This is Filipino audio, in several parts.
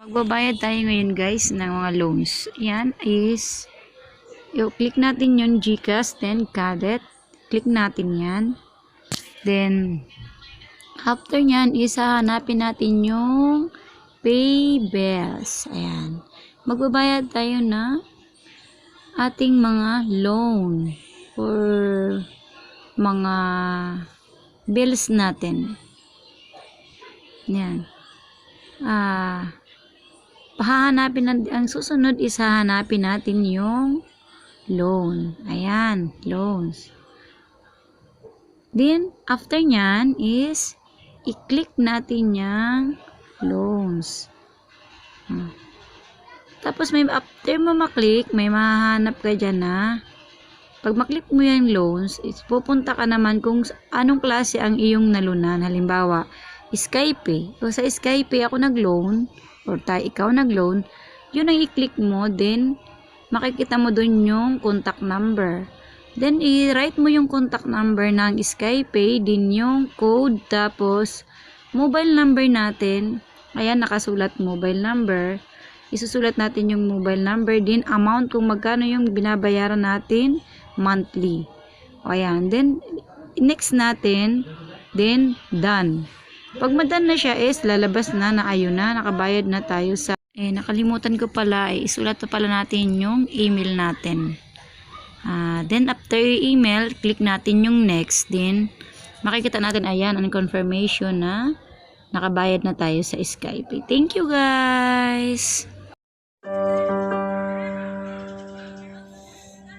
Magbabayad tayo ngayon guys ng mga loans. Yan is, i-click natin yung GCash, then Cadet. Click natin yan. Then, after nyan is hahanapin natin yung pay bills. Ayan. Magbabayad tayo na ating mga loan or mga bills natin. Yan. Ah, hahanapin natin, ang susunod is hahanapin natin yung loan. Ayan, loans. Then, after nyan is, i-click natin yung loans. Hmm. Tapos, may, after mo maklik, may mahanap ka dyan na, pag maklik mo yung loans, is pupunta ka naman kung anong klase ang iyong nalunan. Halimbawa, Skype. O sa Skype ako nag-loan, or tayo ikaw nag-loan, yun ang i-click mo, then makikita mo dun yung contact number. Then, i-write mo yung contact number ng Skype, din yung code, tapos mobile number natin. Ayan, nakasulat mobile number. Isusulat natin yung mobile number, din amount kung magkano yung binabayaran natin monthly. O ayan, then next natin, then done. Pag madan na siya is lalabas na na ayun na, nakabayad na tayo sa eh nakalimutan ko pala eh, isulat pa pala natin yung email natin. Ah, then after email, click natin yung next then makikita natin ayan ang confirmation na nakabayad na tayo sa Skype. Thank you guys.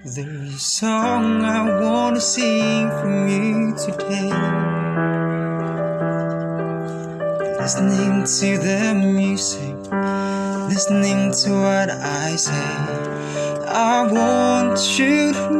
There's a song I wanna sing from you today. Listening to the music, listening to what I say. I want you to know.